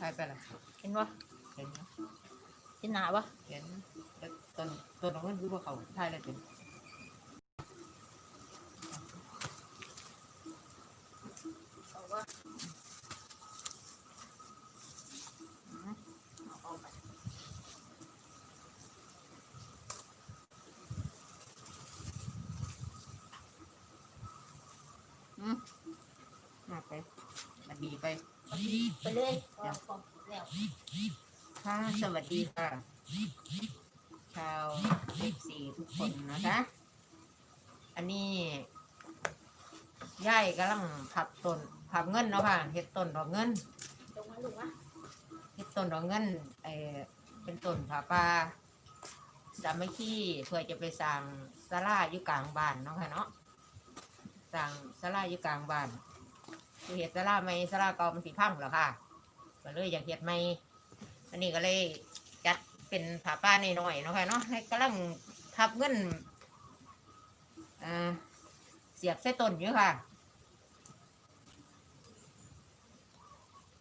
ถ่ายไปละเห็นบ่เห็นนะเห็นหนาบ่เห็นแล้วต้นต้นของเงินคือว่าเขาถ่ายแล้วเป็น เอาบ่อืมเอาเอาไปอืม มาไปมาดี ไปไปเลยเอของแล้วค่ะสวัสดีค่ะ ชาวเอฟซีทุกคนนะคะ อันนี้ย่ายกำลังผับต้นผับเงินเนาะค่ะเฮ็ดต้นดอกเงินลงมาลูกวะเฮ็ดต้นดอกเงินเออเป็นต้นผาป่าสามัคคีเพื่อจะไปสร้างศาลาอยู่กลางบ้านเนาะค่ะเนาะสร้างศาลาอยู่กลางบ้าน คือเฮ็ดศาลาใหม่ศาลาเก่ามันสิพังแล้วค่ะก็เลยอยากเฮ็ดใหม่อันนี้ก็เลยจัดเป็นผาป่าน้อยๆเนาะค่ะเนาะให้กำลังทับเงินเสียบใส่ต้นอยู่ค่ะ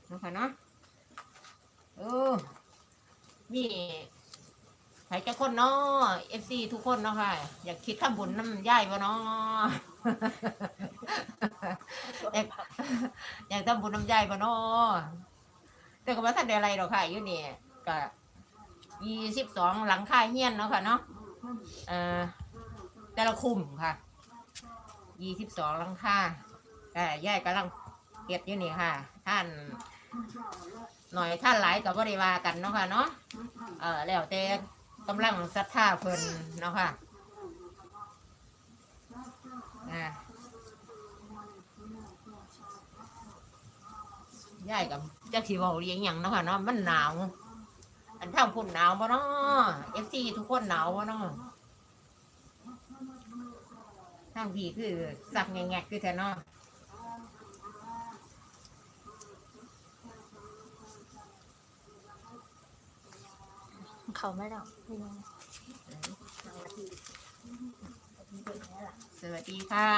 เนาะค่ะเนาะเออมีใครจะคนเนาะเอฟซีทุกคนเนาะค่ะ อยากคิดทำบุญน้ำย่ายบ่เนาะ อยากอยากทำบุญน้ำย่ายบ่เนาะแต่ก็บ่ทันได้อะไรหรอกค่ะอยู่นี่ก็ยี่สิบสองหลังค่าเฮียนเนาะค่ะเนาะเอ่อแต่ละคุมค่ะยี่สิบสองหลังค่าแต่ย่ายกำลังเก็บอยู่นี่ค่ะ ท่าน หน่อยท่านหลายกับบริวากันเนาะค่ะเนาะเออแล้วแต่กำลังศรัทธาเพิ่นเนาะค่ะอ่า ย่ายกับจักสีบอกเรียงหยังเนาะค่ะเนาะมันหนาว อันท่างพุ่นหนาวบ่เนาะเอฟซีทุกคนหนาวบ่เนาะทางพี่คือสักแงกๆคือแท้เนาะเขาไม่แล้วนี่ไงหนึ่งนาทีนาทีเดียวแค่ละสวัสดีค่ะ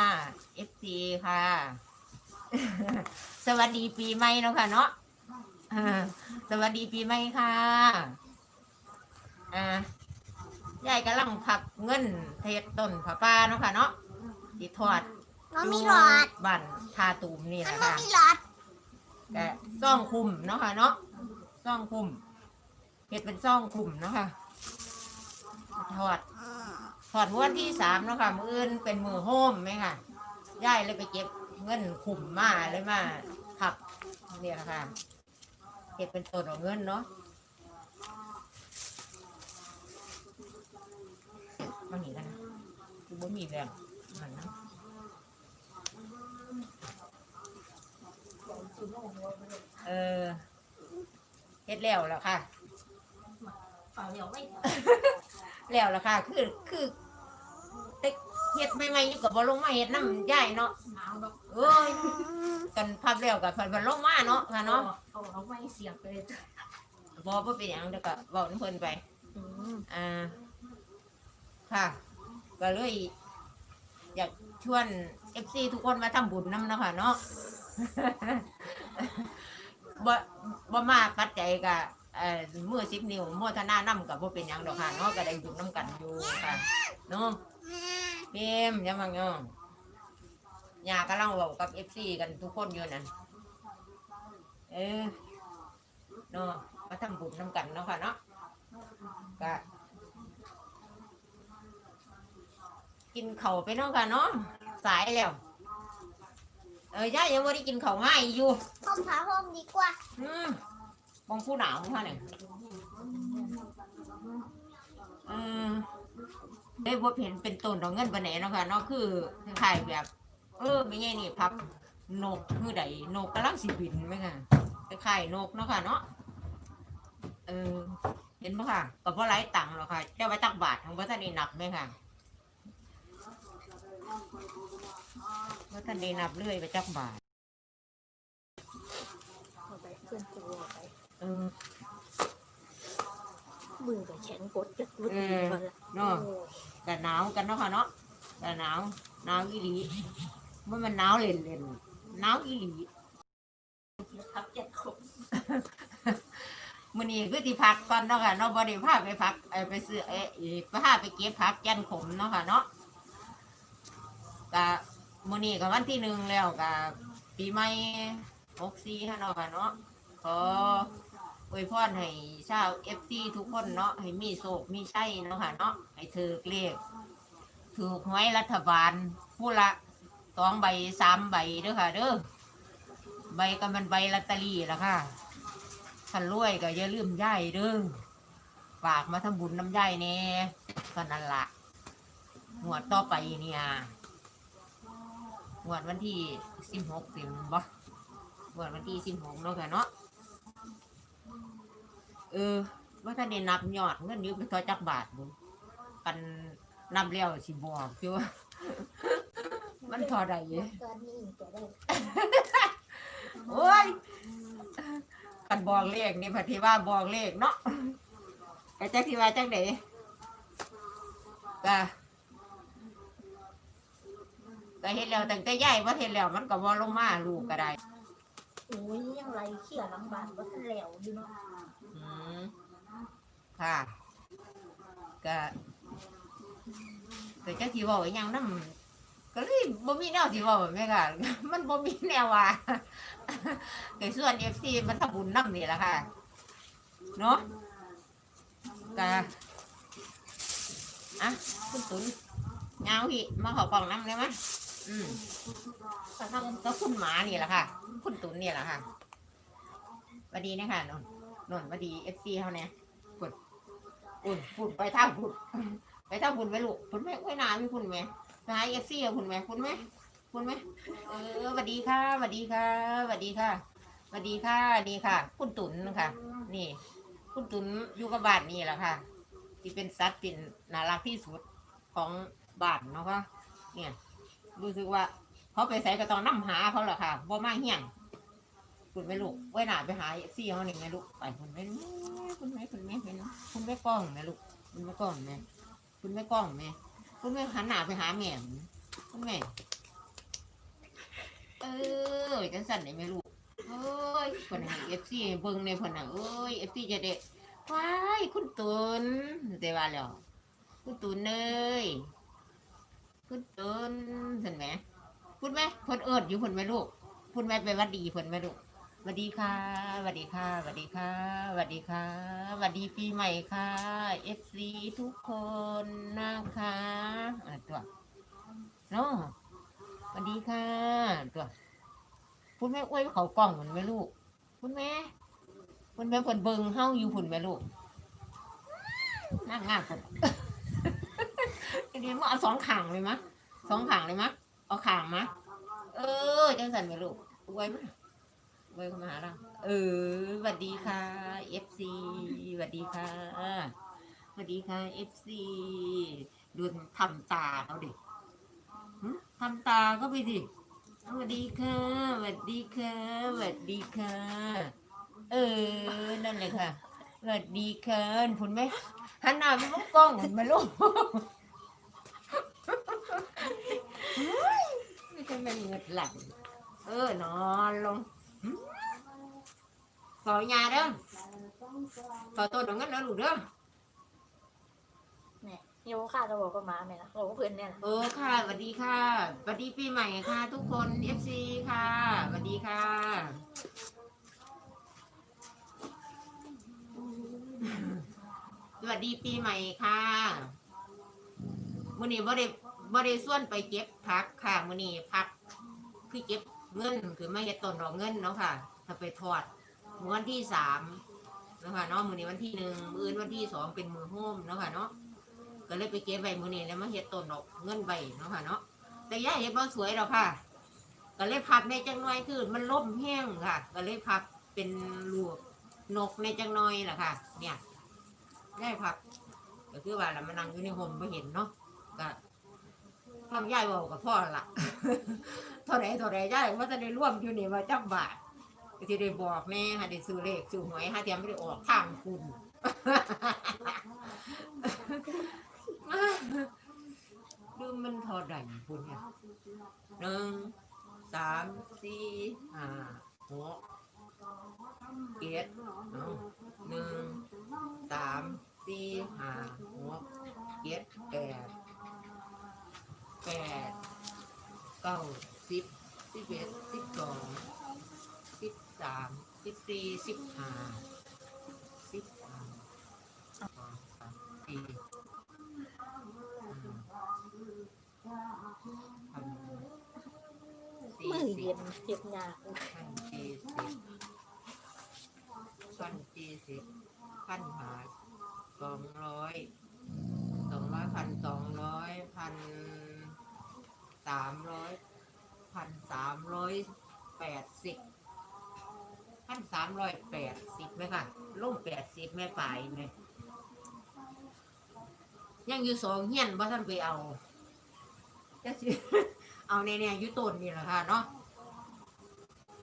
FC ค่ะ สวัสดีปีใหม่เนาะค่ะเนาะเออสวัสดีปีใหม่ค่ะอ่ายายกำลังพับเงินเทศต้นผาป้าเนาะค่ะเนาะที่ทอดมันมีหลอดบ้านทาตูมนี่มันนะไม่คะมีหลอดแกซ่องคุมเนาะค่ะเนาะซ่องคุมเห็ดเป็นซ่องคุมเนาะค่ะทอดถอดวันที่สามเนาะค่ะ มืออื่นเป็นมือโฮมไหมค่ะย่ายเลยไปเก็บ เงินขุมมาเลยมาขับเนี่ยนะคะเก็บเป็นตัวของเงินเนาะมาหนีกันนะคือบ่มีแรงมันนะเออเฮ็ดแล้วแล้วค่ะฝ่าเดียวไม่แล้วล่ะค่ะ คือคือเต็ก เฮ็ดใหม่ๆอยู่กับบ่ลงมาเฮ็ดน้ำย่ายเนาะหนาวดอกเอ้ยกันพับแล้วกับพันพันลงมาเนาะค่ะเนาะเอาเอาไม่เสียบไปเลยจ้ะบ่บ่เป็นหยังเดี๋ยวก็เว้าน้ำเพิ่นไป อืมอ่าค่ะ ก็เลย อยากชวน FC ทุกคนมาทำบุญนำเนาะค่ะเนาะ บ่บ่มาปัดใจกะเอ่อมือ10นิ้วโมทนานํกับบ่เป็นหยังดอกค่ะเนาะก็ได้บุญนํกันอยู่ค่ะเนาะ เพิมยังมังยองยากำลังเว้ากับเอฟซีกันทุกคนอยู่นั่นเออเนาะมาทำบุญนำกันเนาะค่ะเนาะก็กินเข่าวไปเนาะค่ะเนาะสายแล้ว เออย่ายังไม่ได้กินเข่าวง่ายอยู่ห้องพาห้องดีกว่า อืมมองผู้หนาวค่ะเนี่ยเออ ได้บ่เห็นเป็นต้นดอกเงินปานไหนเนาะค่ะเนาะคือคล้ายแบบ เออไม่ใช่นี่พับนกคือใดนกกำลังสิบินไหมค่ะคล้ายนกเนาะค่ะเนาะเออเห็นปะค่ะก็บ่หลายตังค์หรอกค่ะแต่ว่าตักบาทของพระท่านนี่นับไหมค่ะพระท่านนี่นับเรื่อยไปจักบาทเออนกูเอาไป เออ มือกับแขนกดจะกุดเออก่อนละเนาะแต่หนาวกันเนาะค่ะเนาะแต่หนาวหนาวอีหลีมันมันหนาวเล่นเล่นหนาวอีหลียทับเจ็ดขบมื้อนี้คือสิพักก่อนเนาะค่ะเนาะบ่ได้พาไปพักไปซื้อเอ้ยอีพาไปเก็บผักแก่นขมเนาะค่ะเนาะก็มื้อนี้ก็วันที่หนึ่งแล้วก็ปีใหม่64ค่ะเนาะค่ะเนาะขอ อวยพรให้ชาว FC ทุกคนเนาะให้มีโชคมีชัยเนาะค่ะเนาะให้ถือเลขถูกหวยรัฐบาลผู้ละสองใบสามใบเด้อค่ะ เด้อใบก็มันใบลอตเตอรี่ละค่ะคันรวยก็อย่าลืมย่ายเด้อฝากมาทำบุญน้ำย่ายแน่ก็นั่นละหวดต่อไปเนี่ยหวดวันที่สิบหกสิบบ่หวดวันที่สิบหกเนาะค่ะเนาะ เออว่าถ้าได้นับยอดเงินอยืมไปทอจักบาทบุกันนับแล้วสิบอกคือว่า มันทอได้เยตอนนี้จะได้โอ้ยกันบอกเลขนี่พัทิว่าบอกเลขเนาะไอ้จักที่ว่าจักเดก็ก็เห็นแล้วตั้งแต่ใหญ่ว่าเห็นแล้วมันก็บ่ลงมาลูกก็ได้ โอ้ยยังไรเขี่ยหลังบ้านก็ทันแล้วอยู่เนาะอืมค่ะก็ก็จักที่เว่าอหยังนำก็เลยบ่มีแนวที่เว้าแม่ค่ะ มันบ่มีแนวว่าก็ส่วน FC มันทำบุญนำนี่แหละค่ะ เนาะก็อะคุณตุนเงาพี่มาขอกล่องน้ำได้ไหม อืมก็ทำก็คุณหมานี่แหละค่ะ คุณตุนนี่แหละค่ะวัสดีนะคะนนนนวัสดีเอฟซีเขาเนี่ยปุ่นปุ่นปุ่นไปท่าปุ่นไปท่าปุ่นไปลูกปุ่นไหมไว้นานพี่ปุ่นไหมไปหาเอฟซีกับปุ่นไหมปุ่นไหมปุ่นไหมเออสวัสดีค่ะสวัสดีค่ะสวัสดีค่ะสวัสดีค่ะนี่ค่ะ คุณตุนค่ะ นี่ คุณตุนอยู่กับบ้านนี่แหละค่ะ ที่เป็นสัตว์เป็นน่ารักที่สุดของบ้านเนาะค่ะเนี่ย รู้สึกว่า เขาไปใส่ก็ต้องนํหาเขาแหละค่ะบ่มาเฮียงคุณไม่ลูกไว้หน้าไปหาซี่เขาหนี่แม่ลูกไปคุณไม่คุณไม่คุณไม่เป็นคุณไม่กล้องแม่ลูกคุณไม่กล้องแม่คุณไม่กล้องแม่คุณไม่หันหน้าไปหาแม่คุณแม่เออจังสั่นได้ไหมลูกเอ้ยคนห้เอฟซีเบิ่งในเพิ่นน่ะเอ้ยเอฟซีจะได้ว้ายคุณตุนแต่ว่าแล้วคุณตุนเอ้ย คุณตุนเห็นไหมพูดไหมพิ่นเอิดอยู่พิ่นไหมลูกพูดไหมไปวัดดีพิ่นไหมลูกวัดดีค่ะวัดดีค่ะวัดดีค่ะวัดดีค่ะวัดดีปีใหม่ค่ะเอฟซีทุกคนนะคะตัวเนาะวัดดีค่ะตัวพูดไหมอวยเขากล้องเหมือนไหมลูกพูดไหมคุณแม่เพิ่นเบิงเฮ้าอยู่พุ่นแม่ลูกนั่งงามพุ่น เดี๋ยมาเอาสองขางเลยมะสองขางเลยมะเอาขางมะเออจังสันแม่ลูกไว้มไว้เข้ามาหาเราเออสวัสดีค่ะ FC สวัสดีค่ะสวัสดีค่ะ FC ดูทำตาเขาดิทำตาก็ไปสิสวัสดีค่ะสวัสดีค่ะสวัสดีค่ะเออนั่นเลยค่ะสวัสดีค่ะคุณไหมหันหน้าไปมองกล้องเห็นไหมาลูกไม่ใช่มัน เงือดหลังเออนอนลงขอยาเด้อขอตัวดอกเงินแล้วลูกเด้อโยค่ะเราบอกกับหมาแม่นะบอกกับเพื่อนเนี่ยนะเออค่ะสวัสดีค่ะสวัสดีปีใหม่ค่ะ ทุกคน FC ค่ะสวัสดีค่ะสวัสดีปีใหม่ค่ะมื้อนี้บ่ได้บ่ได้ส่วนไปเก็บผักค่ะมื้อนี้ผัก คือเก็บเงินคือไม่เฮ็ดต้นดอกเงินเนาะค่ะถ้าไปทอดมือวันที่สามเนาะค่ะเนาะมือนี้วันที่หนึ่งมืออื่นวันที่สองเป็นมือโฮมเนาะค่ะเนาะก็เลยไปเก็บไว้มื้อนี้แล้วมาเฮ็ดต้นดอกเงินไว้เนาะค่ะเนาะแต่ย่าเฮ็ดบ่สวยหรอกค่ะ ก็เลยพับในจังน่อยคือมันล่มแห้งค่ะ ก็เลยพับเป็นลูกนกในจังน่อยแหละค่ะ เนี่ยได้พับก็คือว่าเรามานั่งอยู่ในห่มไม่เห็นเนาะก็ ทำย่ายบอกกับพ่อละเท่าไรเท่าไรย่ายว่าจะได้ร่วมอยู่นี่มาจับบาทก็ที่ได้บอกแม่ค่ะได้ซื้อเลขซื้อหวยฮะเตรียมไม่ได้ออกทางคุณดูมันเทอใดคุณเนี่ยหนึ่งสามสี่ห้าหกเจ็ดเนาะหนึ่งสี่ห้าหกเจ็ดแปด แปดเก้าสิบสิบเอ็ดสิบสองสิบสามสิบสี่สิบห้าสิบสามสองสามสี่ห้าสี่มือสิเย็บนเจ็บยากพันสี่สิบพันสี่สิบพันหาสองร้อยสองร้อยพันสองร้อยพัน สามร้อยพันสามร้อยแปดสิบพันสามร้อยแปดสิบไหมค่ะลงแปดสิบแม่ปลายไหมยังอยู่สองเฮียนว่าท่านไปเอาจะสิเอาในเนี่ยอยู่ต้นนี่แหละค่ะเนาะ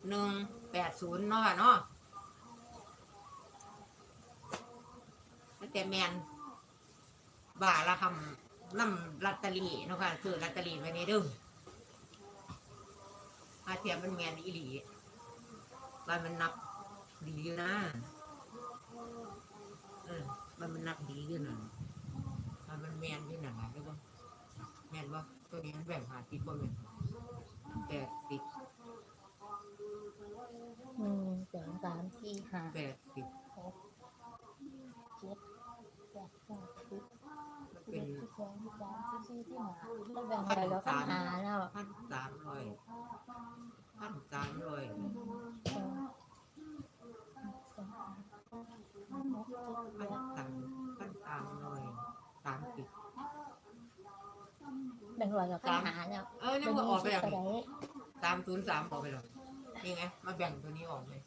หนึ่งแปดศูนย์เนาะค่ะเนาะแล้วแต่แมนบ่าละคำ นำลอตเตอรี่เนาะค่ะคือลอตเตอรี่ไว้ในเดึงอาเทียมมันแมนอีหลีว่ามันนับดีอยู่นะเออมันมันนับดีอยู่นะว่ามันแมนอยู่นะหรือเปล่าแมนว่าตัวนี้มันแบ่งหาติดบ่แมนแปดสิบหนึ่งสองสามสี่ห้าแปดสิบ หกเจ็ดแปดเก้าสิบ มัน สิบ เป็ เอ็ น ดสิบสองสิบสาม สิบสี่สิบห้าเราแบ่งไปแล้วก็หาแล้วพันสามร้อยพันสามร้อยพันสามพันสามร้อยสามสิบแบ่งร้อยกับก็หาแล้วเออนี่ว่าออกไปแล้วสามศูนย์สามออกไปแล้วนี่ไงมาแบ่งตัวนี้ออกเลย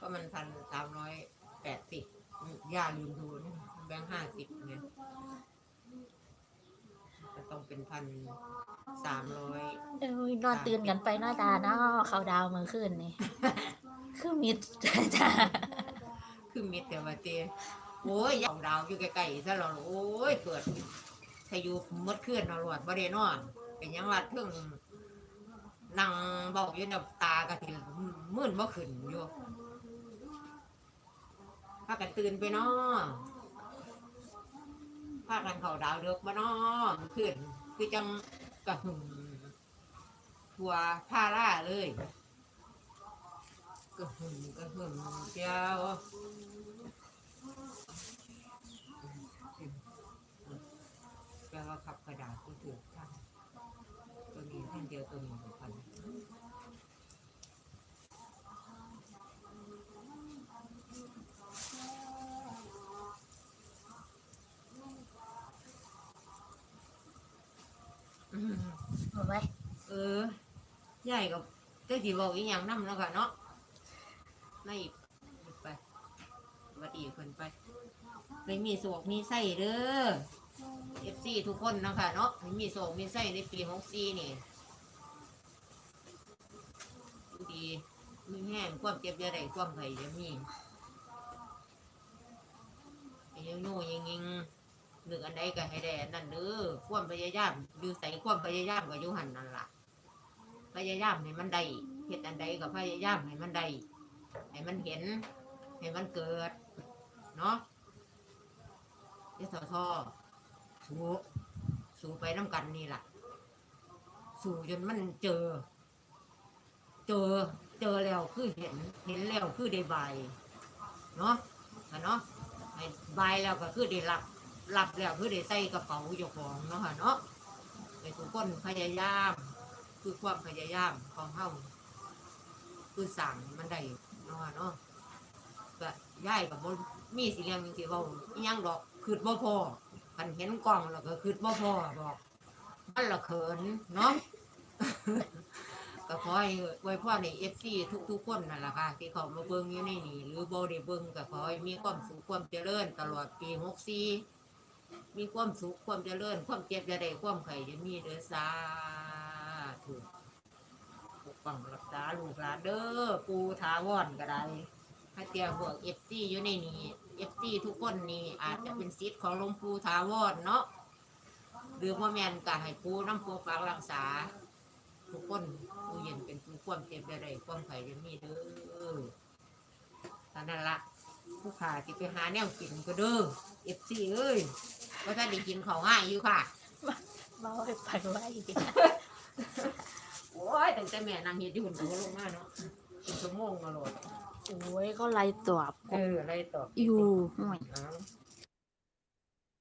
ก็มันพันสามร้อยแปดสิบย่าลืมดูนะแบ่งห้าสิบไง ก็ต้องเป็นพันสามร้อยเอ้ยนอนตื่นกันไปเนอตาเนาะเขาดาวเมื่อคืนนี่ คือมิดจ้าคือมิดแต่ว่าเจโอ้ยอยางดาวอยู่ใกล้ๆซะแล้วโอ้ยเกิดถ้าอยู่หมดคืนนอนหลอดบ่ได้นอนเป็นหยังว่าเพิ่งนั่งบอกอยู่ในตากะทิมื่นบ่ขึ้นอยู่พากันตื่นไปเนาะ พากันเขาดาวเดือกบ่เนาะมันขึ้นคือจังกระหึ่มทัวผ้าล่าเลยกระหึ่มกระหึ่มเจ้าแปลว่าขับกระดาษก็ถือท่านตัวนี้ท่านเดียวตัวนี้ของพั เอาไว้เออใหญ่กับเจ้าจีบอกอีกอย่างนั่แล้วค่ะเนาะไม่ไปวัสดีคนไปเลยมีสวกมีไส้เด้อเอฟซีทุกคนนะคะเนาะให้มีสวกมีไส้ในปีของซีนี่ดูดีมีแห้งความเจ็บจะได้ความไข่จะมีอ้ยังโน่ยังยิง หนึ่งอันใดก็ให้ได้อันนั่นเด้อความพยายามอยู่ใส่ความพยายามก็อยู่หันนั่นล่ะ พยายามให้มันได้เฮ็ดอันใดก็พยายามให้มันได้ให้มันเห็น ให้มันเกิด เนาะเจ้าทอสู้สู้ไปน้ำกันนี่ล่ะ สู้จนมันเจอ เจอเจอแล้วคือเห็น เห็นแล้วคือได้ใบายเนาะอะเนาะให้ใบายแล้วก็คือได้รับ รับแล้วคือได้ใส่กระเป๋าเจ้าของเนาะค่ะเนาะให้ทุกคนพยายาม คือความพยายามของเฮาคือสั่งมันได้เนาะเนาะก็ย้ายกับบมีสิเรียงจังซี่เว้าอิหยังดอกคืดบ่พอคันเห็นกล้องแล้วก็คืดบ่พอบอกมันละเขินเนาะก็ขอให้ไว้พ่อใน FC ทุกๆคนนั่นแหละค่ะ ที่เขามาเบิ่งอยู่ในนี่หรือโบได้เบิ่งก็ขอให้มีความสุขความเจริญตลอดปี64 มีความสุขความเจริญ ความเจ็บจะได้ความไข่จะมีเด้อสาธุปกป้องรักษาลูกหลานเด้อปูทาวอนก็ได้ให้เตียพวกเอฟซีอยู่ในนี้เอฟซีทุกคนนี่อาจจะเป็นสิทของหลวงปู่ทาวอนเนาะหรือพ่อแม่นก็ให้ปูน้ำปูปากรักษา ทุกคนผู้เย็นเป็นผู้ความเจ็บจะได้ความไข่จะมีเด้อท่านั้นละ ผู้ขาที่ไปหาแนวกินก็เด้อเอฟซีเอ้ยก็จะได้กินของง่ายอยู่ค่ะเมาให้ไปไว้อีกโอ้ยตั้งแต่แม่นางเฮ็ดอยู่หุ่นก็บ่ลงมาเนาะเป็นชั่วโมงมาโลดโอ้ยก็ไล่ตอบเอออะไรต่ออยู่ห่วย เอา